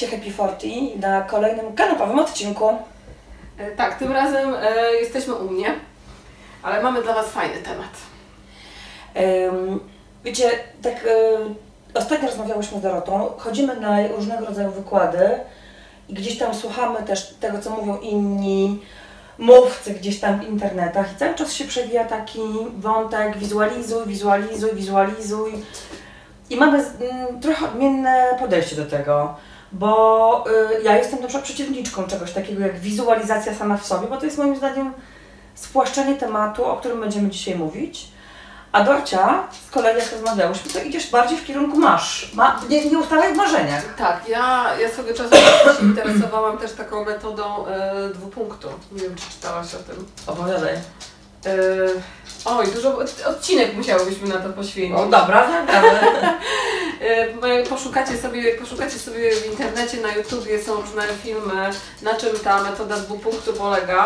Witajcie Happy Forty na kolejnym kanapowym odcinku. E, Tak, tym razem e, jesteśmy u mnie, ale mamy dla Was fajny temat. Ym, wiecie, tak y, ostatnio rozmawiałyśmy z Dorotą, chodzimy na różnego rodzaju wykłady i gdzieś tam słuchamy też tego, co mówią inni mówcy gdzieś tam w internetach i cały czas się przewija taki wątek wizualizuj, wizualizuj, wizualizuj i mamy mm, trochę odmienne podejście do tego. Bo y, ja jestem na przykład przeciwniczką czegoś takiego jak wizualizacja sama w sobie, bo to jest moim zdaniem spłaszczenie tematu, o którym będziemy dzisiaj mówić. A Dorcia, z kolei jak rozmawiałyśmy, to idziesz bardziej w kierunku masz. Ma, nie, nie ustawaj w marzeniach. Tak, ja, ja swego czasu się interesowałam też taką metodą e, dwupunktu. Nie wiem, czy czytałaś o tym. Opowiadaj. E, oj, dużo od- odcinek musiałybyśmy na to poświęcić. O dobra, naprawdę. E, Poszukacie sobie, poszukacie sobie w internecie, na YouTubie są różne filmy, na czym ta metoda dwupunktu polega.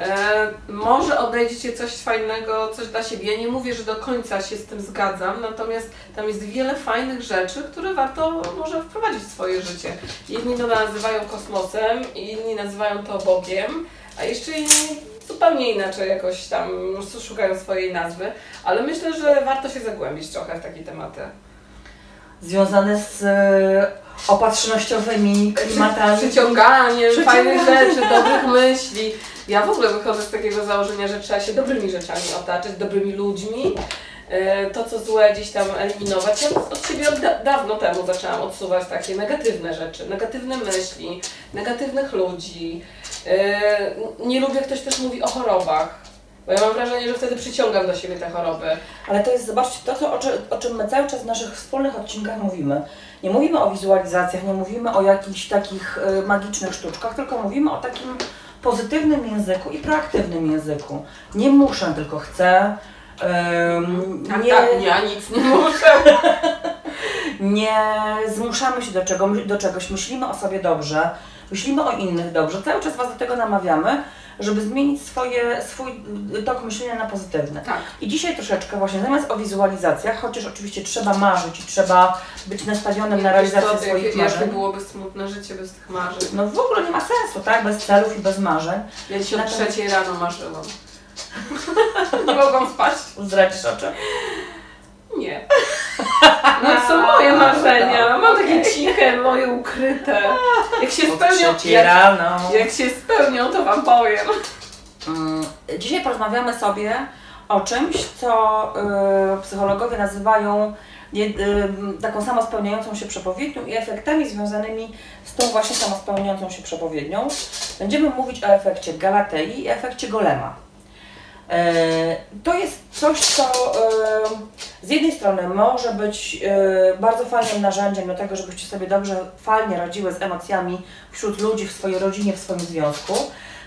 E, może odnajdziecie coś fajnego, coś dla siebie. Ja nie mówię, że do końca się z tym zgadzam, natomiast tam jest wiele fajnych rzeczy, które warto może wprowadzić w swoje życie. Jedni to nazywają kosmosem, inni nazywają to Bogiem, a jeszcze inni zupełnie inaczej jakoś tam szukają swojej nazwy, ale myślę, że warto się zagłębić trochę w takie tematy. Związane z e, opatrznościowymi klimatami. Przyciąganiem fajnych rzeczy, dobrych myśli. Ja w ogóle wychodzę z takiego założenia, że trzeba się dobrymi rzeczami otaczać, dobrymi ludźmi. E, To, co złe, gdzieś tam eliminować. Ja od siebie od da- dawno temu zaczęłam odsuwać takie negatywne rzeczy, negatywne myśli, negatywnych ludzi. E, Nie lubię, jak ktoś też mówi o chorobach, bo ja mam wrażenie, że wtedy przyciągam do siebie te choroby. Ale to jest, zobaczcie, to, co, o, o czym my cały czas w naszych wspólnych odcinkach mówimy. Nie mówimy o wizualizacjach, nie mówimy o jakichś takich e, magicznych sztuczkach, tylko mówimy o takim pozytywnym języku i proaktywnym języku. Nie muszę, tylko chcę. Tak, nie, tak, ja nic nie muszę. nie zmuszamy się do, czego, do czegoś, myślimy o sobie dobrze, myślimy o innych dobrze. Cały czas Was do tego namawiamy, żeby zmienić swoje, swój tok myślenia na pozytywny. Tak. I dzisiaj troszeczkę właśnie zamiast o wizualizacjach, chociaż oczywiście trzeba marzyć i trzeba być nastawionym na realizację co, swoich jakie, jakie marzeń. byłoby smutne życie bez tych marzeń. No w ogóle nie ma sensu, tak? Bez celów i bez marzeń. Ja dzisiaj o trzeciej rano marzyłam. nie mogłam spać? Zdradzisz oczy? No to są moje marzenia. Mam takie ciche, moje ukryte. Jak się spełnią, trzeciej jak, rano. jak się spełnią, to wam powiem. Mm, Dzisiaj porozmawiamy sobie o czymś, co y, psychologowie nazywają nie, y, taką samospełniającą się przepowiednią i efektami związanymi z tą właśnie samospełniającą się przepowiednią. Będziemy mówić o efekcie Galatei i efekcie Golema. E, To jest coś, co e, z jednej strony może być e, bardzo fajnym narzędziem do tego, żebyście sobie dobrze, fajnie radziły z emocjami wśród ludzi, w swojej rodzinie, w swoim związku.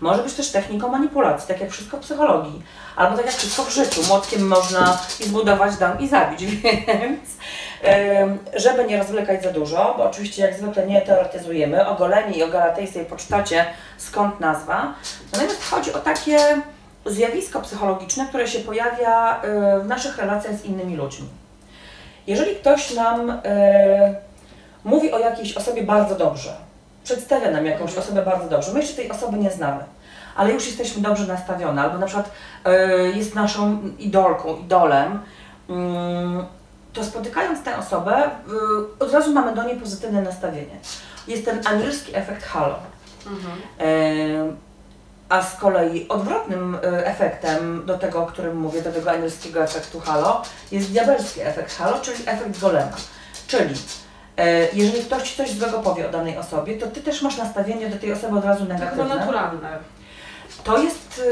Może być też techniką manipulacji, tak jak wszystko w psychologii, albo tak jak wszystko w życiu. Młotkiem można i zbudować dom i zabić, więc żeby nie rozwlekać za dużo, bo oczywiście jak zwykle nie teoretyzujemy, o Golemie i o Galatei sobie poczytacie skąd nazwa. Natomiast chodzi o takie zjawisko psychologiczne, które się pojawia y, w naszych relacjach z innymi ludźmi. Jeżeli ktoś nam y, mówi o jakiejś osobie bardzo dobrze, przedstawia nam jakąś Mhm. osobę bardzo dobrze, my jeszcze tej osoby nie znamy, ale już jesteśmy dobrze nastawione, albo na przykład y, jest naszą idolką, idolem, mm, to spotykając tę osobę, od razu mamy do niej pozytywne nastawienie. Jest ten anielski efekt halo. E, A z kolei odwrotnym e, efektem do tego, o którym mówię, do tego anielskiego efektu halo, jest diabelski efekt halo, czyli efekt golema. Czyli e, jeżeli ktoś ci coś złego powie o danej osobie, to ty też masz nastawienie do tej osoby od razu To negatywne. naturalne. To jest,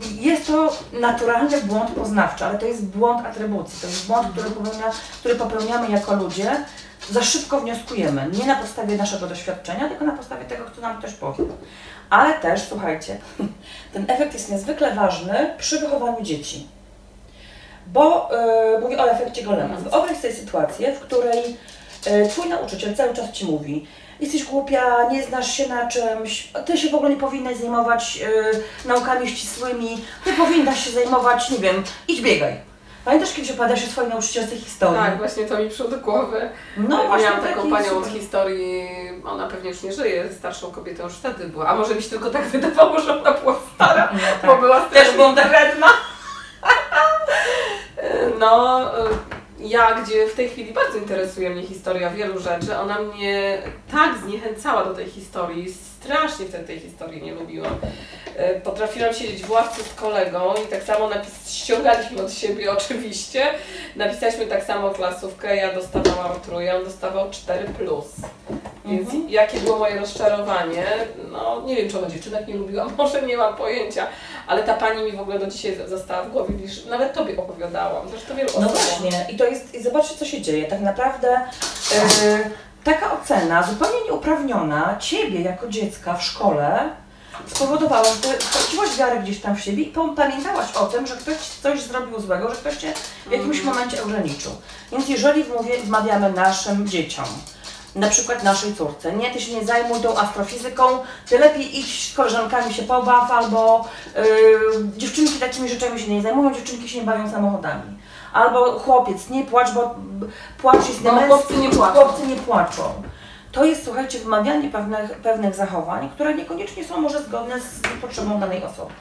e, jest to naturalny błąd poznawczy, ale to jest błąd atrybucji. To jest błąd, który, popełnia, który popełniamy jako ludzie. Za szybko wnioskujemy, nie na podstawie naszego doświadczenia, tylko na podstawie tego, kto nam ktoś powie. Ale też, słuchajcie, ten efekt jest niezwykle ważny przy wychowaniu dzieci. Bo yy, mówię o efekcie golema. Wyobraź sobie sytuację, w której yy, twój nauczyciel cały czas ci mówi, jesteś głupia, nie znasz się na czymś, ty się w ogóle nie powinnaś zajmować yy, naukami ścisłymi, ty powinnaś się zajmować, nie wiem, idź biegaj. Pamiętasz, kiedyś opowiadasz o swojej nauczycielce historii? Tak, właśnie to mi przyszło do głowy. No właśnie Miałam taką panią od super. historii, ona pewnie już nie żyje, starszą kobietą już wtedy była. A może mi się tylko tak wydawało, że ona była stara, No, bo tak. była Też byłam wredna. No, ja, gdzie w tej chwili bardzo interesuje mnie historia wielu rzeczy, ona mnie tak zniechęcała do tej historii, strasznie wtedy tej historii nie lubiłam. Y, Potrafiłam siedzieć w ławce z kolegą i tak samo napis ściągaliśmy od siebie oczywiście. Napisaliśmy tak samo klasówkę, ja dostawałam trójkę, on dostawał 4 plus. Więc Mhm. jakie było moje rozczarowanie? No nie wiem, czy ona dziewczynek nie lubiła, może nie mam pojęcia, ale ta pani mi w ogóle do dzisiaj została w głowie, widzisz, nawet tobie opowiadałam, zresztą wielu No właśnie, i to jest, i zobaczcie co się dzieje. Tak naprawdę yy, taka ocena zupełnie nieuprawniona ciebie jako dziecka w szkole spowodowała, że ty straciłaś wiarę gdzieś tam w siebie i pamiętałaś o tym, że ktoś coś zrobił złego, że ktoś cię w jakimś Mhm. momencie ograniczył. Więc jeżeli wmówię, wmawiamy naszym dzieciom, na przykład naszej córce, nie, ty się nie zajmuj tą astrofizyką, ty lepiej idź z koleżankami się pobaw, albo yy, dziewczynki takimi rzeczami się nie zajmują, dziewczynki się nie bawią samochodami. Albo chłopiec, nie płacz, bo płacz jest niemęski, chłopcy nie płaczą. chłopcy nie płaczą. To jest, słuchajcie, wymawianie pewnych, pewnych zachowań, które niekoniecznie są może zgodne z potrzebą danej osoby.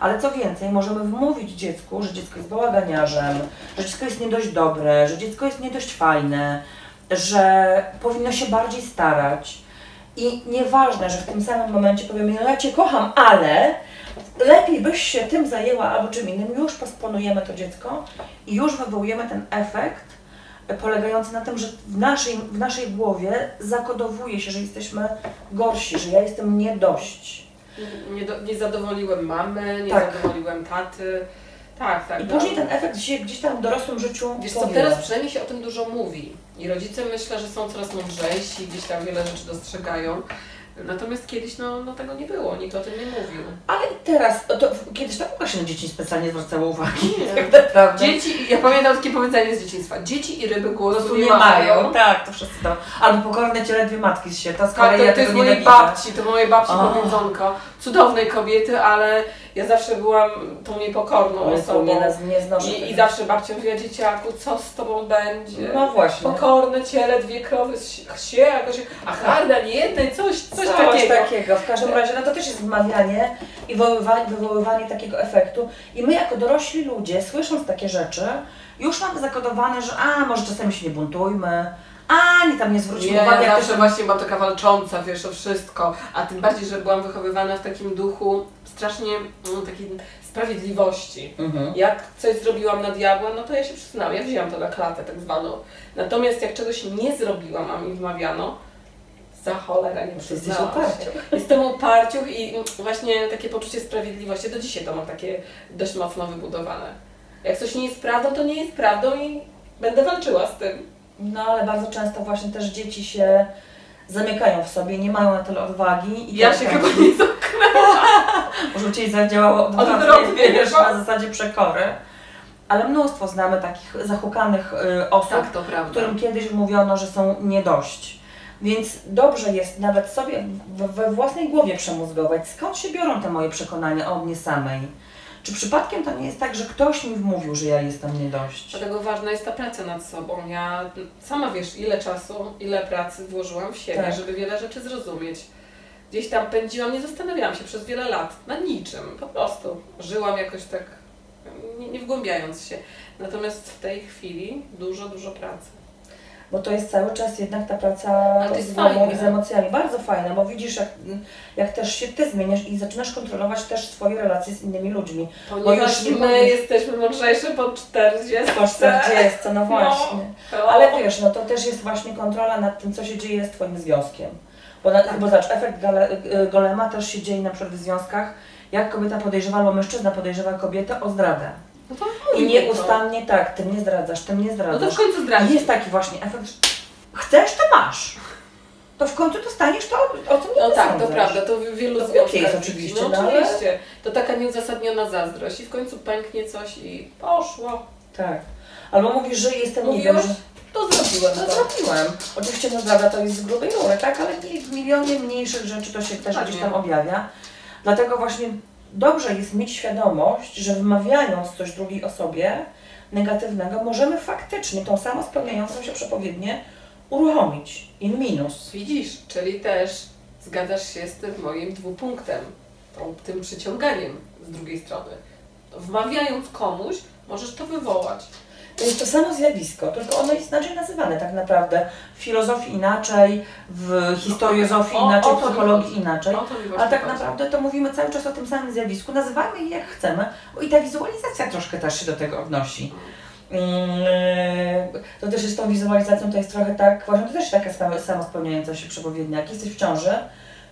Ale co więcej, możemy wmówić dziecku, że dziecko jest bałaganiarzem, że dziecko jest nie dość dobre, że dziecko jest nie dość fajne, że powinno się bardziej starać. I nieważne, że w tym samym momencie powiemy, no ja Cię kocham, ale lepiej byś się tym zajęła albo czym innym, już posponujemy to dziecko i już wywołujemy ten efekt polegający na tym, że w naszej, w naszej głowie zakodowuje się, że jesteśmy gorsi, że ja jestem nie dość. Nie, do, nie zadowoliłem mamy, nie Tak. zadowoliłem taty. Tak, tak. I no. później ten efekt się gdzieś tam w dorosłym życiu Wiesz co, powiela. teraz przynajmniej się o tym dużo mówi. I rodzice myślę, że są coraz mądrzejsi, gdzieś tam wiele rzeczy dostrzegają. Natomiast kiedyś no, no tego nie było, nikt o tym nie mówił. Ale teraz, to, to kiedyś tak się na dzieci specjalnie zwracało uwagi, Nie. tak naprawdę. Dzieci, ja pamiętam takie powiedzenie z dzieciństwa, dzieci i ryby głosu nie, nie mają, tak, to wszyscy to. Albo pokorne ciele dwie matki z świata, z Tak, kolei to, ja to jest mojej babci, to mojej babci powiedzonko. Cudownej kobiety, ale ja zawsze byłam tą niepokorną to osobą. nie, nie znoszę I. I zawsze babcia mówiła, dzieciaku, co z tobą będzie? No właśnie. Pokorne ciele, dwie krowy się, jakoś, a harda nie jednej, coś, coś, Coś takiego. takiego. W każdym razie, no to też jest wmawianie i wywoływanie, wywoływanie takiego efektu. I my jako dorośli ludzie, słysząc takie rzeczy, już mamy zakodowane, że a, może czasami się nie buntujmy, a, nie tam nie zwróćmy Nie, uwagi, ja zawsze to właśnie byłam taka walcząca, wiesz, o wszystko, a tym bardziej, że byłam wychowywana w takim duchu strasznie mm, takiej sprawiedliwości. Mhm. Jak coś zrobiłam na diabła, no to ja się przyznałam, ja wzięłam to na klatę tak zwaną. Natomiast jak czegoś nie zrobiłam, a mi wmawiano, za cholera nie się. uparcią. Jestem uparciuch i mm, właśnie takie poczucie sprawiedliwości, do dzisiaj to mam takie dość mocno wybudowane. Jak coś nie jest prawdą, to nie jest prawdą i będę walczyła z tym. No ale bardzo często właśnie też dzieci się zamykają w sobie, nie mają na tyle odwagi. I Ja się tak. chyba nie Może u Ciebie zadziałało odwrotnie, wiesz, na zasadzie przekory. Ale mnóstwo znamy takich zahukanych y, osób, Tak, którym kiedyś mówiono, że są nie dość. Więc dobrze jest nawet sobie we własnej głowie przemózgować, skąd się biorą te moje przekonania o mnie samej. Czy przypadkiem to nie jest tak, że ktoś mi wmówił, że ja jestem nie dość? Dlatego ważna jest ta praca nad sobą. Ja sama wiesz, ile czasu, ile pracy włożyłam w siebie, Tak. żeby wiele rzeczy zrozumieć. Gdzieś tam pędziłam, nie zastanawiałam się przez wiele lat nad niczym. Po prostu żyłam jakoś tak, nie, nie wgłębiając się. Natomiast w tej chwili dużo, dużo pracy. Bo to jest cały czas jednak ta praca z głową i z emocjami. Bardzo fajne, bo widzisz, jak, jak też się Ty zmieniasz i zaczynasz kontrolować też swoje relacje z innymi ludźmi. Ponieważ już nie my powiesz- jesteśmy mądrzejsze po 40. Po 40, no właśnie. No. Ale wiesz, no to też jest właśnie kontrola nad tym, co się dzieje z Twoim związkiem. Bo, na, bo zobacz, efekt gale, y, golema też się dzieje na przykład w związkach, jak kobieta podejrzewa, albo mężczyzna podejrzewa kobietę o zdradę. No to I to. nieustannie tak, ty mnie zdradzasz, ty mnie No to zdradzasz. w końcu I zdradzi. jest taki właśnie efekt, że chcesz, to masz. To w końcu dostaniesz to, o co mnie No tak, to prawda, to w wielu To związkach jest oczywiście, no, no ale-. To taka nieuzasadniona zazdrość i w końcu pęknie coś i poszło. Tak. Albo mówisz, że jestem, nie Mówiłaś? wiem, że... To zrobiłem No to. zrobiłem. Oczywiście no zdrada to jest z grubej rury, tak? Ale nie- w milionie mniejszych rzeczy to się też gdzieś nie. tam objawia. Dlatego właśnie dobrze jest mieć świadomość, że wymawiając coś drugiej osobie, negatywnego, możemy faktycznie tą samą spełniającą się przepowiednię uruchomić. In minus. Widzisz, czyli też zgadzasz się z tym moim dwupunktem, tą, tym przyciąganiem z drugiej strony. Wmawiając komuś, możesz to wywołać. To jest to samo zjawisko, tylko ono jest inaczej nazywane tak naprawdę. W filozofii inaczej, w historiozofii O- inaczej, w psychologii chodzi. inaczej. Ale tak naprawdę to mówimy cały czas o tym samym zjawisku, nazywajmy je jak chcemy, i ta wizualizacja troszkę też się do tego odnosi. Yy, To też jest tą wizualizacją, to jest trochę tak, właśnie to też jest taka sama- samospełniająca się przepowiednia. Jak jesteś w ciąży,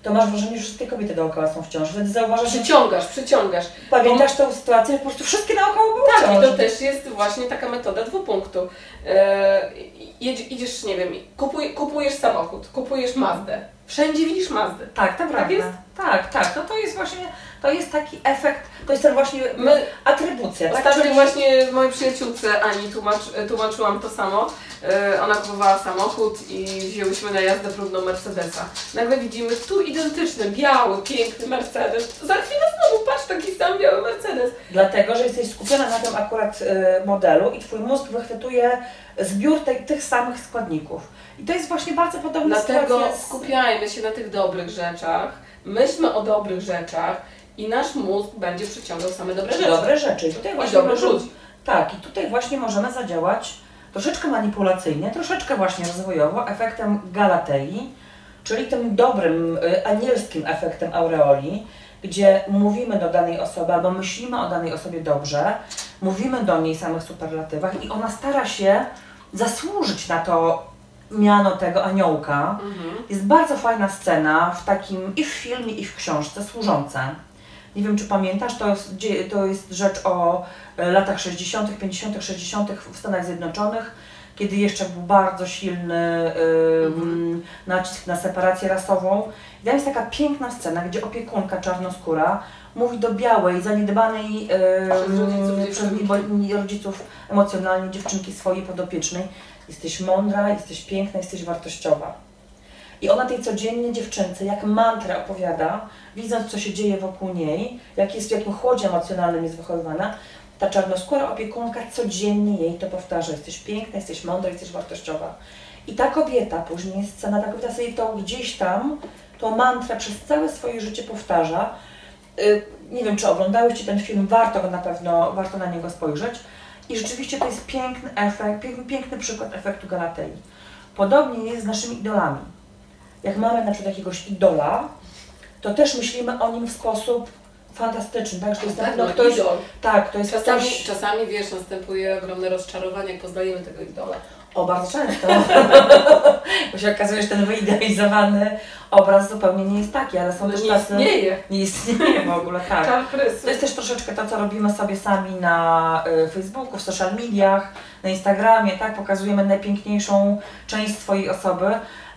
to masz wrażenie, że wszystkie kobiety dookoła są w ciąży, wtedy zauważasz, Przyciągasz, przyciągasz. pamiętasz tą sytuację, że po prostu wszystkie naokoło były Tak, i ciąży. to też jest właśnie taka metoda dwupunktu. E, jedź, idziesz, nie wiem, kupuj, kupujesz samochód, kupujesz Mazdę. Wszędzie widzisz Mazdę. Tak, to prawda. jest? Tak, tak. No to jest właśnie, to jest taki efekt, to jest ten właśnie My atrybucja, tak? Ostatnio Czyli- właśnie mojej przyjaciółce Ani tłumacz, tłumaczyłam to samo. E, Ona kupowała samochód i wzięłyśmy na jazdę próbną Mercedesa. Nagle widzimy tu identyczny, biały, piękny Mercedes. Za chwilę znowu patrz taki sam biały Mercedes. Dlatego, że jesteś skupiona na tym akurat y, modelu i Twój mózg wychwytuje zbiór tej, tych samych składników. I to jest właśnie bardzo podobna Dlatego sytuacja z... skupiajmy się na tych dobrych rzeczach, myślmy o dobrych rzeczach i nasz mózg będzie przyciągał same dobre rzeczy. dobre rzeczy. I tutaj I właśnie dobrych ludzi. Tak, i tutaj właśnie możemy zadziałać troszeczkę manipulacyjnie, troszeczkę właśnie rozwojowo, efektem Galatei, czyli tym dobrym, y, anielskim efektem aureoli, gdzie mówimy do danej osoby albo myślimy o danej osobie dobrze, mówimy do niej w samych superlatywach i ona stara się zasłużyć na to miano tego aniołka. Mhm. Jest bardzo fajna scena w takim i w filmie, i w książce służące. Nie wiem, czy pamiętasz, to jest, to jest rzecz o e, latach 60., 50., 60. w Stanach Zjednoczonych, kiedy jeszcze był bardzo silny e, Mhm. nacisk na separację rasową. I tam jest taka piękna scena, gdzie opiekunka czarnoskóra mówi do białej, zaniedbanej e, Przez rodziców dziewczynki. rodziców emocjonalnie dziewczynki swojej podopiecznej. Jesteś mądra, jesteś piękna, jesteś wartościowa. I ona tej codziennie dziewczynce, jak mantrę opowiada, widząc co się dzieje wokół niej, jak jest, w jakim chłodzie emocjonalnym jest wychowywana, ta czarnoskóra opiekunka codziennie jej to powtarza. Jesteś piękna, jesteś mądra, jesteś wartościowa. I ta kobieta, później jest scena, ta kobieta sobie to gdzieś tam, tą mantrę przez całe swoje życie powtarza. Y, Nie wiem, czy oglądałyście ten film, warto go na pewno, warto na niego spojrzeć. I rzeczywiście to jest piękny efekt, piękny, przykład efektu Galatei. Podobnie jest z naszymi idolami. Jak mamy na przykład jakiegoś idola, to też myślimy o nim w sposób fantastyczny, tak? Że to jest Tak, pewno no, ktoś, idol. tak, to jest Czasami, ktoś, czasami, wiesz, następuje ogromne rozczarowanie, jak poznajemy tego idola. o bardzo często, bo się okazuje, że ten wyidealizowany obraz zupełnie nie jest taki, ale są On też nie tacy, istnieje. nie istnieje w ogóle, tak. To jest też troszeczkę to, co robimy sobie sami na y, Facebooku, w social mediach, na Instagramie, tak? Pokazujemy najpiękniejszą część swojej osoby.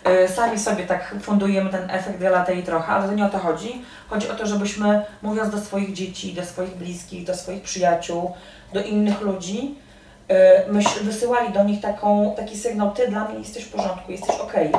Y, Sami sobie tak fundujemy ten efekt Galatei trochę, ale to nie o to chodzi. Chodzi o to, żebyśmy mówiąc do swoich dzieci, do swoich bliskich, do swoich przyjaciół, do innych ludzi, y, myśl, wysyłali do nich taką, taki sygnał, ty dla mnie jesteś w porządku, jesteś okej,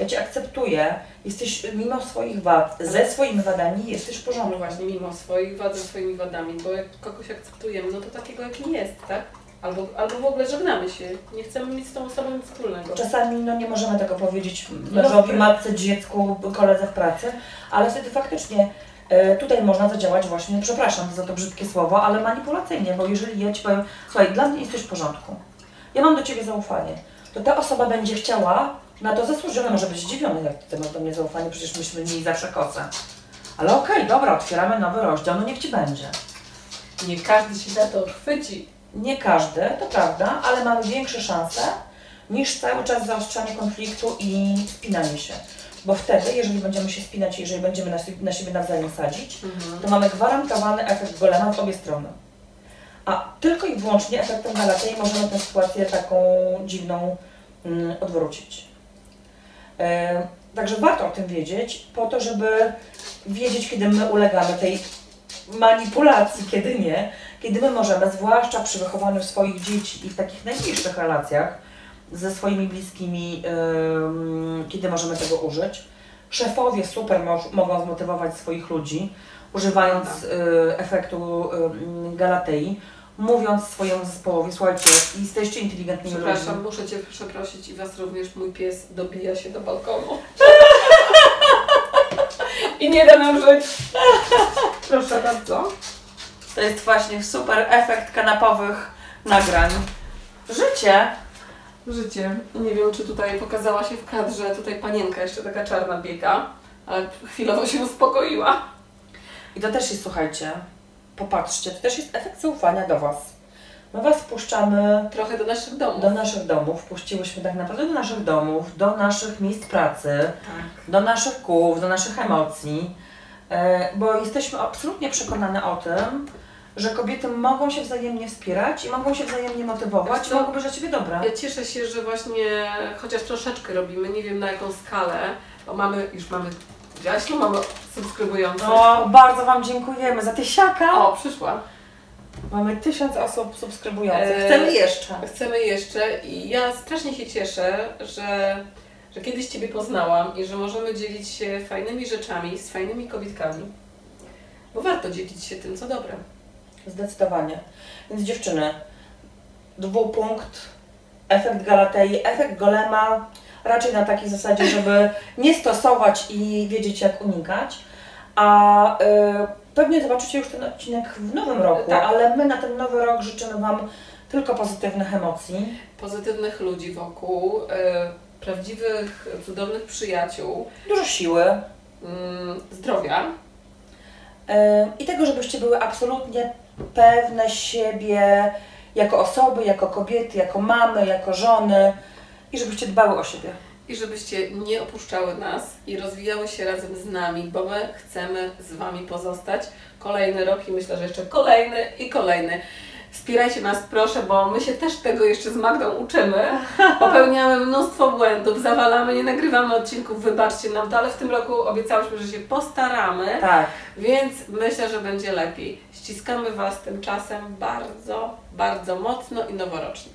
ja Cię akceptuję, jesteś mimo swoich wad, ze swoimi wadami jesteś w No porządku. właśnie, mimo swoich wad, ze swoimi wadami, bo jak kogoś akceptujemy, no to takiego jaki jest, tak? Albo, albo w ogóle żegnamy się, nie chcemy mieć z tą osobą nic wspólnego. Czasami no, nie możemy tego powiedzieć mężowi, No. matce, dziecku, koledze w pracy, ale wtedy faktycznie e, tutaj można zadziałać właśnie, przepraszam za to brzydkie słowo, ale manipulacyjnie, bo jeżeli ja Ci powiem, słuchaj, dla mnie jesteś w porządku, ja mam do Ciebie zaufanie, to ta osoba będzie chciała na to zasłużona, może być zdziwiony, jak Ty masz do mnie zaufanie, przecież myśmy mieli zawsze kosę. Ale okej, dobra, otwieramy nowy rozdział, no niech Ci będzie. Nie każdy się za to chwyci. Nie każdy, to prawda, ale mamy większe szanse niż cały czas zaostrzanie konfliktu i spinanie się. Bo wtedy, jeżeli będziemy się spinać, jeżeli będziemy na, siebie- na siebie nawzajem sadzić, to mamy gwarantowany efekt golema w obie strony. A tylko i wyłącznie efektem Galatei możemy tę sytuację taką dziwną mm, odwrócić. E, także warto o tym wiedzieć, po to, żeby wiedzieć, kiedy my ulegamy tej manipulacji, kiedy nie, kiedy my możemy, zwłaszcza przy wychowaniu swoich dzieci i w takich najbliższych relacjach ze swoimi bliskimi, ym, kiedy możemy tego użyć. Szefowie super mo- mogą zmotywować swoich ludzi, używając y, efektu y, Galatei. mówiąc swojemu zespołowi, słuchajcie, jesteście inteligentnymi ludźmi. Przepraszam, muszę Cię przeprosić i Was również. Mój pies dobija się do balkonu. I nie da nam żyć. Proszę bardzo. To jest właśnie super efekt kanapowych nagrań. Życie. Życie. Nie wiem, czy tutaj pokazała się w kadrze, tutaj panienka jeszcze taka czarna biega, ale chwilowo się uspokoiła. I to też jest, słuchajcie, popatrzcie, to też jest efekt zaufania do Was. My Was wpuszczamy Trochę do naszych domów. do naszych domów, wpuściłyśmy tak naprawdę do naszych domów, do naszych miejsc pracy, Tak. do naszych kół, do naszych emocji, e, bo jesteśmy absolutnie przekonane o tym, że kobiety mogą się wzajemnie wspierać i mogą się wzajemnie motywować co? mogą być dla Ciebie dobre. Ja cieszę się, że właśnie chociaż troszeczkę robimy, nie wiem na jaką skalę, bo mamy, już mamy, tu mamy subskrybujących. O, bardzo Wam dziękujemy za tysiaka. O, przyszła. Mamy tysiąc osób subskrybujących. Eee, Chcemy jeszcze. Chcemy jeszcze i ja strasznie się cieszę, że, że kiedyś Ciebie poznałam i że możemy dzielić się fajnymi rzeczami z fajnymi kobietkami. Bo warto dzielić się tym, co dobre. Zdecydowanie. Więc dziewczyny, dwupunkt, efekt Galatei, efekt Golema, raczej na takiej zasadzie, żeby nie stosować i wiedzieć jak unikać, a y, pewnie zobaczycie już ten odcinek w nowym roku, Tak. ale my na ten nowy rok życzymy Wam tylko pozytywnych emocji. Pozytywnych ludzi wokół, e, prawdziwych, cudownych przyjaciół, Dużo siły, mm, zdrowia. Ym, I tego, żebyście były absolutnie pewne siebie jako osoby, jako kobiety, jako mamy, jako żony i żebyście dbały o siebie. I żebyście nie opuszczały nas i rozwijały się razem z nami, bo my chcemy z Wami pozostać kolejny rok i myślę, że jeszcze kolejny i kolejny. Wspierajcie nas proszę, bo my się też tego jeszcze z Magdą uczymy. Popełniamy mnóstwo błędów, zawalamy, nie nagrywamy odcinków, wybaczcie nam to, ale w tym roku obiecałyśmy, że się postaramy, Tak. więc myślę, że będzie lepiej. Ściskamy Was tymczasem bardzo, bardzo mocno i noworocznie.